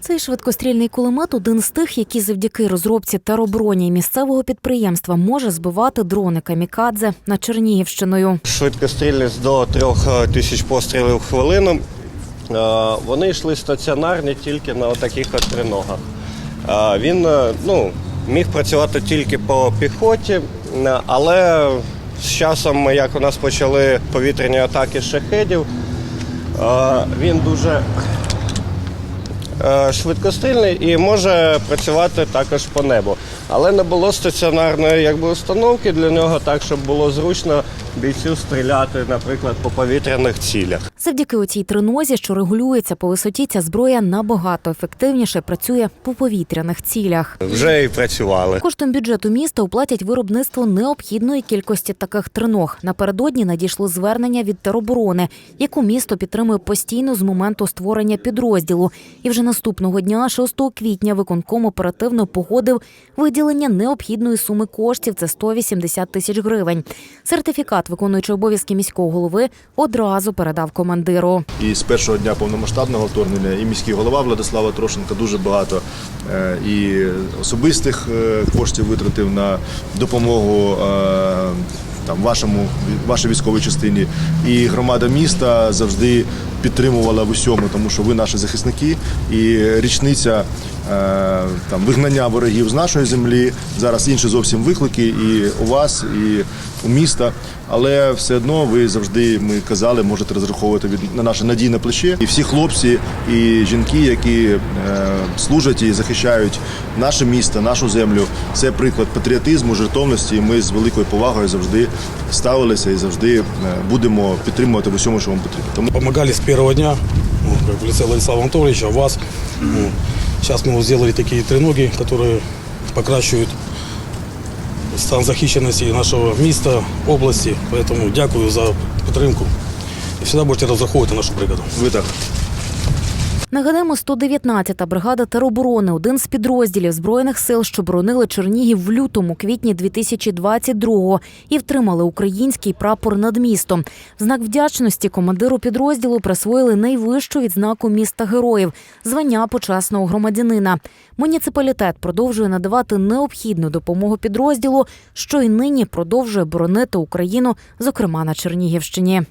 Цей швидкострільний кулемет один з тих, які завдяки розробці тероброні місцевого підприємства може збивати дрони камікадзе над Чернігівщиною. Швидкострільність до трьох тисяч пострілів в хвилину. Е, Вони йшли стаціонарні тільки на таких от триногах. Е, Він е, ну, міг працювати тільки по піхоті, е, але з часом, як у нас почали повітряні атаки шахедів, е, він дуже е, швидкострільний і може працювати також по небу. Але не було стаціонарної якби, установки для нього, так щоб було зручно бійцю стріляти, наприклад, по повітряних цілях. Завдяки оцій тринозі, що регулюється по висоті, ця зброя набагато ефективніше працює по повітряних цілях. Вже і працювали. Коштом бюджету міста оплатять виробництво необхідної кількості таких триног. Напередодні надійшло звернення від тероборони, яку місто підтримує постійно з моменту створення підрозділу. І вже наступного дня, 6 квітня, виконком оперативно погодив виділення необхідної суми коштів. Це 180 тисяч гривень. Сертифікат, виконуючий обов'язки міського голови, одразу передав командиру. І з першого дня повномасштабного вторгнення і міський голова Владислава Трошенка дуже багато е, і особистих е, коштів витратив на допомогу е, там вашому вашій військовій частині. І громада міста завжди підтримувала в усьому, тому що ви наші захисники, і річниця е, там вигнання ворогів з нашої землі. Зараз інші зовсім виклики і у вас, і у міста. Але все одно ви завжди ми казали, можете розраховувати від на наше надійне плече. І всі хлопці і жінки, які е, служать і захищають наше місто, нашу землю. Це приклад патріотизму, жертовності. Ми з великою повагою завжди ставилися і завжди е, будемо підтримувати в усьому, що вам потрібно. Тому помогали с первого дня, ну, как в лице Владислава Анатольевича, вас. Ну, Сейчас мы вот сделали такие треноги, которые покращивают стан захищеності нашого міста, області. Поэтому дякую за підтримку. І завжди будете розраховувати на нашу бригаду. ви так. Нагадаємо, 119-та бригада тероборони, один з підрозділів збройних сил, що боронили Чернігів в лютому квітні 2022-го і втримали український прапор над містом. В знак вдячності командиру підрозділу присвоїли найвищу відзнаку міста героїв звання почесного громадянина. Муніципалітет продовжує надавати необхідну допомогу підрозділу, що й нині продовжує боронити Україну, зокрема на Чернігівщині.